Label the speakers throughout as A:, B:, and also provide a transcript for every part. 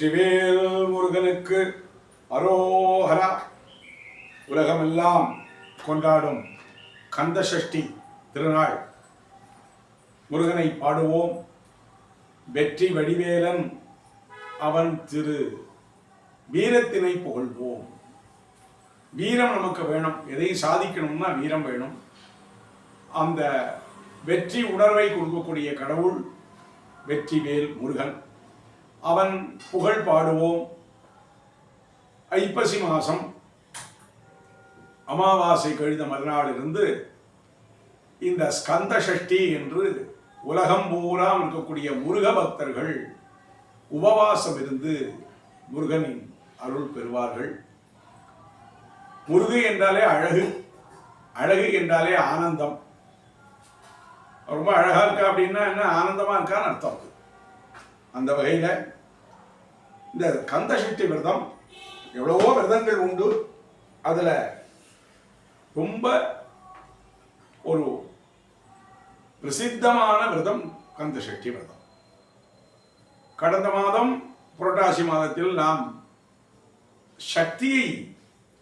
A: வெற்றிவேல் முருகனுக்கு அரோஹரா. உலகமெல்லாம் கொண்டாடும் கந்த சஷ்டி திருநாள். முருகனை பாடுவோம். வெற்றி வடிவேலன் அவன் திரு. வீரத்தினை புகழ்வோம். வீரம் நமக்கு வேணும். எதையும் சாதிக்கணும்னா வீரம் வேணும். அந்த வெற்றி உணர்வை கொடுக்கக்கூடிய கடவுள் வெற்றிவேல் முருகன். அவன் புகழ் பாடுவோம். ஐப்பசி மாதம் அமாவாசை கழிந்த மறுநாளிலிருந்து இந்த ஸ்கந்த சஷ்டி என்று உலகம் பூரா இருக்கக்கூடிய முருக பக்தர்கள் உபவாசம் இருந்து முருகனின் அருள் பெறுவார்கள். முருகு என்றாலே அழகு அழகு என்றாலே ஆனந்தம். ரொம்ப அழகா இருக்கா அப்படின்னா என்ன ஆனந்தமா இருக்கான்னு அர்த்தம். அந்த வகையில் இந்த கந்த விரதம் எவ்வளவோ விரதங்கள் உண்டு. அதில் ரொம்ப ஒரு பிரசித்தமான விரதம் கந்த சஷ்டி விரதம். கடந்த மாதம் புரட்டாசி மாதத்தில் நாம் சக்தியை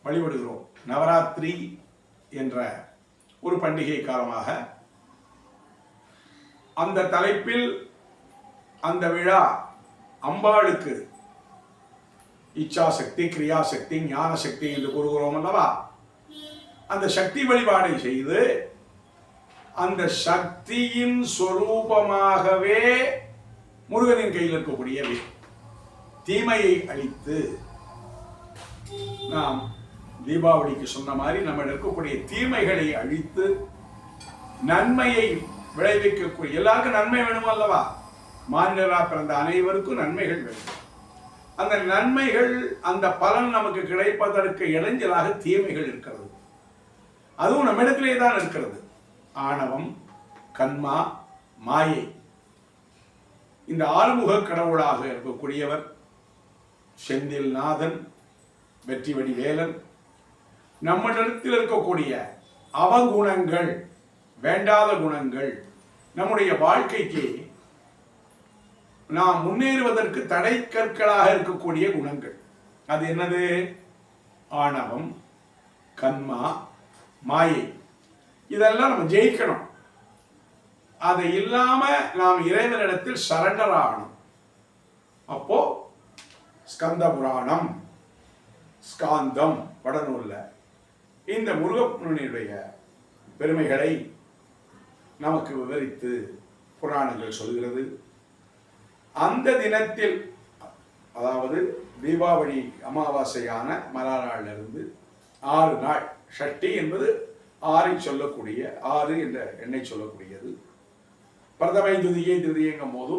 A: வழிபடுகிறோம். நவராத்திரி என்ற ஒரு பண்டிகை காலமாக. அந்த தலைப்பில் அந்த விழா அம்பாளுக்கு. இச்சாசக்தி கிரியாசக்தி ஞான சக்தி என்று கூறுகிறோம் அல்லவா? அந்த சக்தி வழிபாடை செய்து அந்த சக்தியின் சொரூபமாகவே முருகனின் கையில் இருக்கக்கூடிய தீமையை அழித்து நாம் தீபாவளிக்கு சொன்ன மாதிரி நம்ம இருக்கக்கூடிய தீமைகளை அழித்து நன்மையை விளைவிக்கக்கூடிய எல்லாருக்கும் நன்மை வேணும் அல்லவா? மாநிலராக பிறந்த அனைவருக்கும் நன்மைகள் வேண்டும். அந்த நன்மைகள் அந்த பலன் நமக்கு கிடைப்பதற்கு இடைஞ்சலாக தீமைகள் இருக்கிறது. அதுவும் நம்மிடத்திலே தான் இருக்கிறது. ஆணவம் கண்மா மாயை. இந்த ஆறுமுக கடவுளாக இருக்கக்கூடியவர் செந்தில் நாதன் வெற்றிவடி வேலன். நம்மிடத்தில் இருக்கக்கூடிய அவகுணங்கள் வேண்டாத குணங்கள் நம்முடைய வாழ்க்கைக்கு நாம் முன்னேறுவதற்கு தடை கற்களாக இருக்கக்கூடிய குணங்கள். அது என்னது? ஆணவம் கண்மா மாயை. இதெல்லாம் நம்ம ஜெயிக்கணும். அதை இல்லாம நாம் இறைவனிடத்தில் சரண்டர் ஆகணும். அப்போ ஸ்கந்த புராணம் ஸ்காந்தம் வடநூல்ல இந்த முருகனுடைய பெருமைகளை நமக்கு விவரித்து புராணங்கள் சொல்கிறது. அந்த தினத்தில் அதாவது தீபாவளி அமாவாசையான மறுநாளிலிருந்து ஆறு நாள். ஷட்டி என்பது ஆறை சொல்லக்கூடிய ஆறு என்ற எண்ணை சொல்லக்கூடியது. பிரதமை துதியை துதியங்கும் போது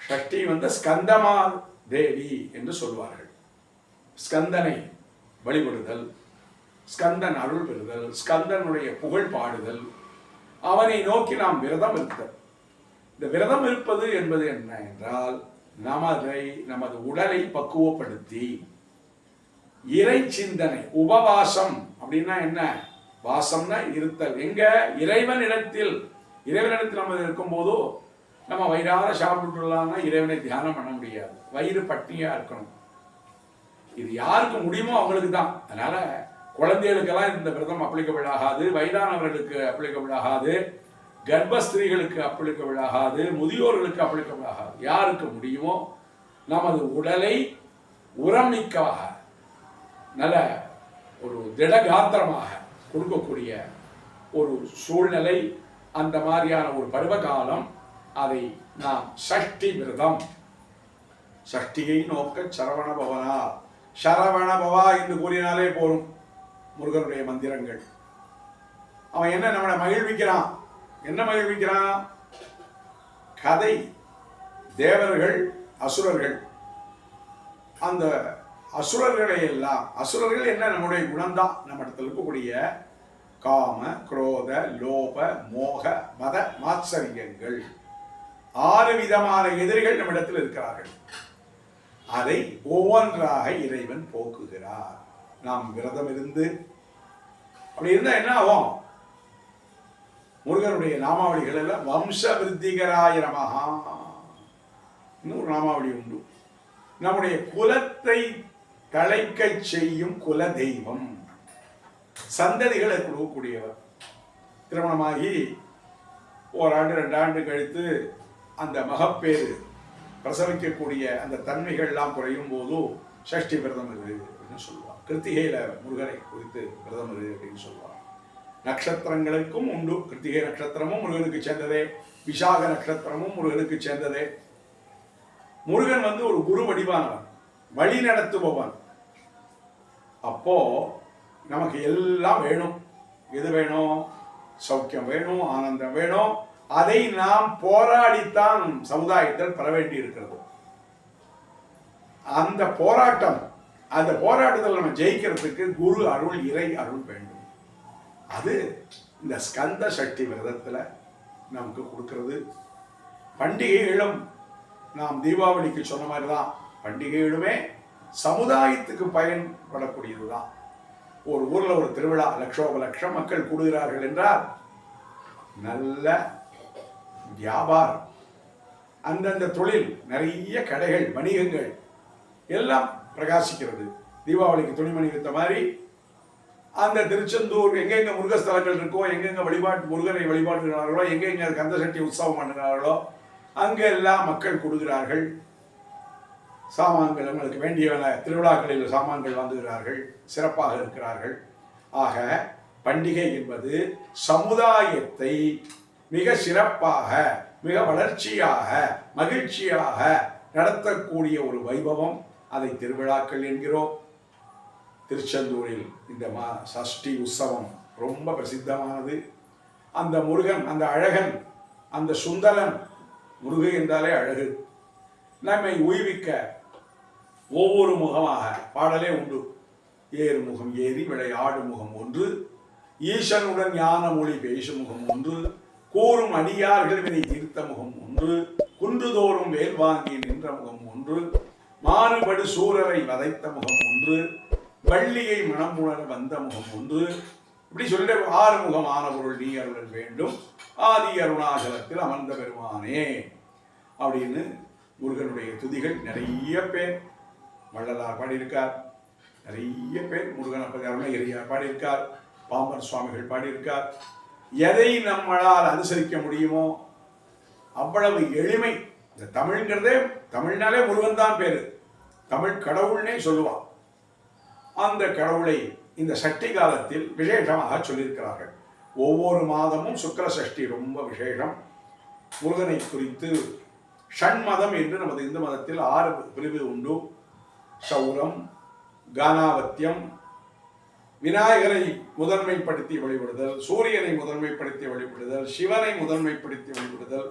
A: ஷஷ்டி வந்து ஸ்கந்தமா தேவி என்று சொல்வார்கள். ஸ்கந்தனை வழிபடுதல் ஸ்கந்தன் அருள் பெறுதல் ஸ்கந்தனுடைய புகழ் பாடுதல் அவனை நோக்கி நாம் விரதம் இருத்தல். இந்த விரதம் இருப்பது என்பது என்ன என்றால் நமதை நமது உடலை பக்குவப்படுத்தி இறை சிந்தனை உபவாசம் அப்படின்னா என்ன? வாசம்னா இருத்தல். எங்க? இறைவனிடத்தில் இறைவனிடத்தில் நம்ம இருக்கும்போதோ நம்ம வயிறார சாப்பிட்டுலாம்னா இறைவனை தியானம் பண்ண முடியாது. வயிறு பட்டினியா இருக்கணும். இது யாருக்கு முடியுமோ அவங்களுக்கு தான். அதனால குழந்தைகளுக்கெல்லாம் இந்த விரதம் அப்ளிகபிள் ஆகாது. வயதானவர்களுக்கு அப்ளிகபிள் ஆகாது. கர்ப்பஸ்திரீகளுக்கு அப்ளிகபிள் ஆகாது முதியோர்களுக்கு அப்ளிகபிள் ஆகாது யாருக்கு முடியுமோ நமது உடலை உரமிக்காக நல்ல ஒரு திடகாத்திரமாக கொடுக்கக்கூடிய ஒரு சூழ்நிலை அந்த மாதிரியான ஒரு பருவகாலம் அதை நாம் சஷ்டி விரதம். சஷ்டியை நோக்க சரவண பவனா சரவண பவா என்று கூறினாலே போரும் முருகனுடைய மந்திரங்கள். அவன் என்ன நம்மளை மகிழ்விக்கிறான்? என்ன மகிழ்விக்கிறான்? கதை. தேவர்கள் அசுரர்கள். அந்த அசுரர்களை எல்லாம் அசுரர்கள் என்ன? நம்முடைய குணம்தான். நம்ம இடத்துல இருக்கக்கூடிய காம குரோத லோப மோக மத மாத்சரியங்கள். ஆறு விதமான எதிரிகள் நம்மிடத்தில் இருக்கிறார்கள். அதை ஒவ்வொன்றாக இறைவன் போக்குகிறார். நாம் விரதம் இருந்து அப்படி இருந்தா என்ன ஆகும்? முருகனுடைய நாமாவளிகள் எல்லாம் வம்ச விருத்திகராய நமஹா இன்னொரு நாமாவளி உண்டு. நம்முடைய குலத்தை தழைக்கச் செய்யும் குல தெய்வம் சந்ததிகளை கொடுக்கக்கூடியவர். திருமணமாகி ஓராண்டு ரெண்டு ஆண்டு கழித்து அந்த மகப்பேறு பிரசவிக்கக்கூடிய அந்த தன்மைகள்லாம் குறையும் போது சஷ்டி விரதம் இரு அப்படின்னு சொல்லுவார். கிருத்திகையில முருகனை குறித்து விரதம் இரு அப்படின்னு சொல்லுவார். நட்சத்திரங்களுக்கும் உண்டு. கிருத்திகை நட்சத்திரமும் முருகனுக்கு சேர்ந்ததே. விசாக நட்சத்திரமும் முருகனுக்கு சேர்ந்ததே. முருகன் வந்து ஒரு குரு வடிவானவன். வழி நடத்துபவன். அப்போ நமக்கு எல்லாம் வேணும். எது வேணும்? சௌக்கியம் வேணும் ஆனந்தம் வேணும். அதை நாம் போராடித்தான் சமுதாயத்தில் பெற வேண்டி இருக்கிறது அந்த போராட்டம் அந்த போராட்டத்தில் நம்ம ஜெயிக்கிறதுக்கு குரு அருள் இறை அருள் வேண்டும். அது இந்த ஸ்கந்த சக்தி விரதத்தில் நமக்கு கொடுக்கறது. பண்டிகைகளும் நாம் தீபாவளிக்கு சொன்ன மாதிரி தான் பண்டிகைகளுமே சமுதாயத்துக்கு பயன்படக்கூடியது தான் ஒரு ஊரில் ஒரு திருவிழா லட்சோப லட்சம் மக்கள் கூடுகிறார்கள் என்றால் நல்ல வியாபாரம். அந்தந்த தொழில் நிறைய கடைகள் வணிகங்கள் எல்லாம் பிரகாசிக்கிறது. தீபாவளிக்கு துணிமணி வித்த மாதிரி அந்த திருச்செந்தூர் எங்கெங்க முருகஸ்தலங்கள் இருக்கோ எங்கெங்க வழிபாட்டு முருகனை வழிபாடுகிறார்களோ எங்கெங்க கந்தசட்டி உற்சவம் பண்ணுகிறார்களோ அங்கெல்லாம் மக்கள் கொடுக்கிறார்கள். சாமான்கள் உங்களுக்கு வேண்டிய திருவிழாக்களில் சாமான்கள் வாங்குகிறார்கள் சிறப்பாக இருக்கிறார்கள். ஆக பண்டிகை என்பது சமுதாயத்தை மிக சிறப்பாக மிக வளர்ச்சியாக மகிழ்ச்சியாக நடத்தக்கூடிய ஒரு வைபவம். அதை திருவிழாக்கள் என்கிறோம். திருச்செந்தூரில் இந்த மா சஷ்டி உற்சவம் ரொம்ப பிரசித்தமானது. அந்த முருகன் அந்த அழகன் அந்த சுந்தரன் முருகு என்றாலே அழகு. நம்மை உய்விக்க ஒவ்வொரு முகமாக பாடலே உண்டு. ஏறு முகம் ஏறி விளையாடு முகம் ஒன்று. ஈசனுடன் ஞான மொழி பேசும் முகம் ஒன்று. கூறும் அடியார்கள் வினை தீர்த்த முகம் ஒன்று. குன்றுதோறும் வேல் வாங்கி நின்ற முகம் ஒன்று. மாறுபடு சூரரை வதைத்த முகம் ஒன்று. வள்ளியை உணர வந்த முகம் ஒன்று இப்படி சொல்லிட்டு ஆறுமுகம் முகமான பொருள் நீ அருளல் வேண்டும். ஆதி அருணாச்சலத்தில் அமர்ந்த பெருமானே. அப்படின்னு முருகனுடைய துதிகள் நிறைய பேர் வள்ளலார் பாடியிருக்கார். நிறைய பேர் முருகன் பற்றி அருணகிரியார் பாடியிருக்கார். பாம்பர் சுவாமிகள் பாடியிருக்கார். எதை நம்மளால் அனுசரிக்க முடியுமோ அவ்வளவு எளிமை. இந்த தமிழ்ங்கிறதே தமிழ்னாலே முருகன் தான் பேரு. தமிழ் கடவுள்னே சொல்லுவான். அந்த கடவுளை இந்த சஷ்டி காலத்தில் விசேஷமாக சொல்லியிருக்கிறார்கள். ஒவ்வொரு மாதமும் சுக்கர சஷ்டி ரொம்ப விசேஷம். முருகனை குறித்து ஷண்மதம் என்று நமது இந்து மதத்தில் ஆறு பிரிவு உண்டு. சௌரம் கானாவத்தியம் விநாயகரை முதன்மைப்படுத்தி வழிபடுதல் சூரியனை முதன்மைப்படுத்தி வழிபடுதல் சிவனை முதன்மைப்படுத்தி வழிபடுதல்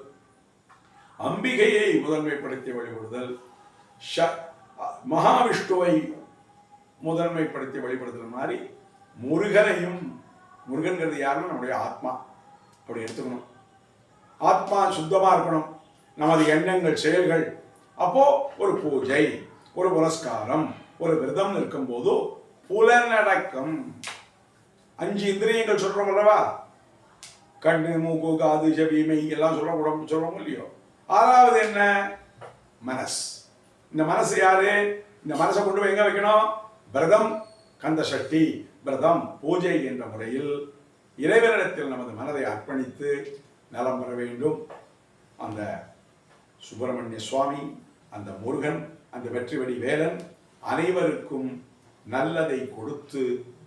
A: அம்பிகையை முதன்மைப்படுத்தி வழிபடுதல் ஷ- மகாவிஷ்ணுவை முதன்மைப்படுத்தி வழிபடுதல் மாதிரி முருகனையும் முருகன்கிறது யாருன்னா நம்முடைய ஆத்மா. அப்படி எடுத்துக்கணும். ஆத்மா சுத்தமா இருக்கணும். நமது எண்ணங்கள் செயல்கள். அப்போ ஒரு பூஜை ஒரு புரஸ்காரம் ஒரு விரதம் இருக்கும்போது புலநடக்கம் அஞ்சு இந்திரியங்கள் சொல்றோம் அல்லவா? கண்ணு மூக்கு காது செவி மெய் எல்லாம் சொல்ல உடம்பு சொல்றோம் இல்லையோ? ஆறாவது என்ன? மனஸ் இந்த மனசு யாரு? இந்த மனசை கொண்டு போய் எங்க வைக்கணும்? விரதம் கந்த சக்தி விரதம் பூஜை என்ற முறையில் இறைவனிடத்தில் நமது மனதை அர்ப்பணித்து நலம் பெற வேண்டும். அந்த சுப்பிரமணிய சுவாமி அந்த முருகன் அந்த வெற்றிவடி வேலன் அனைவருக்கும் நல்லதை கொடுத்து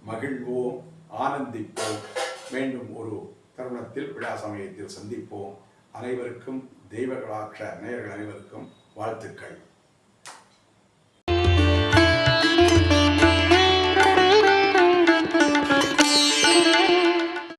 A: மகிழ்வோம் ஆனந்திப்போம். மீண்டும் ஒரு தருணத்தில் விழா சமயத்தில் சந்திப்போம். அனைவருக்கும் தெய்வ நேயர்கள் அனைவருக்கும் வாழ்த்துக்கள்.